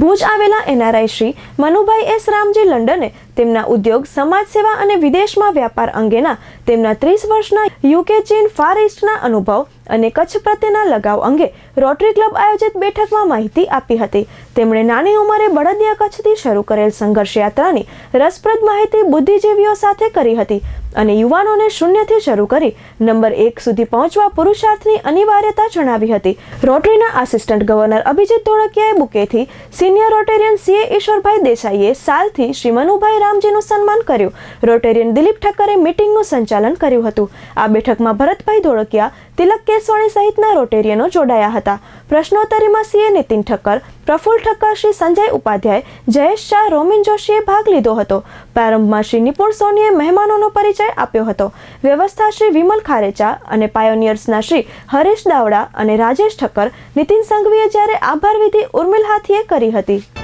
ભુજ આવેલા NRI Shri Manubhai S Ramji લંડને તેમના ઉદ્યોગ, સમાજ સેવા અને વિદેશમાં વ્યાપાર અંગેના તેમના ત્રીસ વર્ષના યુકે ચીન ફાર ઇસ્ટના અનુભવ અને કચ્છ પ્રત્યેના લગાવ અંગે રોટરી ક્લબ આયોજિત બેઠકમાં માહિતી આપી હતી. તેમણે નાની ઉંમરે બળદિયા કચ્છથી શરૂ કરેલ સંઘર્ષ યાત્રાની રસપ્રદ માહિતી બુદ્ધિજીવીઓ સાથે કરી હતી અને યુવાનોને શૂન્યથી શરૂ કરી નંબર એક સુધી પહોંચવા પુરુષાર્થની અનિવાર્યતા જણાવી હતી. રોટરીના આસિસ્ટન્ટ ગવર્નર અભિજીત ધોળકિયાએ બુકેથી સિનિયર રોટેરિયન સીએ ઈશ્વરભાઈ દેસાઈએ સાલથી શ્રી મનુભાઈ રામજીનું સન્માન કર્યું. રોટેરિયન દિલીપ ઠક્કરે મીટિંગનું સંચાલન કર્યું હતું. આ બેઠકમાં ભરતભાઈ ધોળકિયા, તિલક કેસવાણી સહિતના રોટેરિયનો જોડાયા હતા. પ્રશ્નોત્તરીમાં સીએ નીતિન ઠક્કર, પ્રફુલ્લ ઠક્કર, શ્રી સંજય ઉપાધ્યાય, જયેશ શાહ, રોમિન જોશીએ ભાગ લીધો હતો. પ્રારંભમાં શ્રી નિપુણ સોનીએ મહેમાનોનો પરિચય આપ્યો હતો. વ્યવસ્થા શ્રી વિમલ ખારેચા અને પાયોનિયર્સના શ્રી હરેશ દાવડા અને રાજેશ ઠક્કર, નીતિન સંઘવીએ જ્યારે આભાર વિધિ ઉર્મિલ હાથીએ કરી હતી.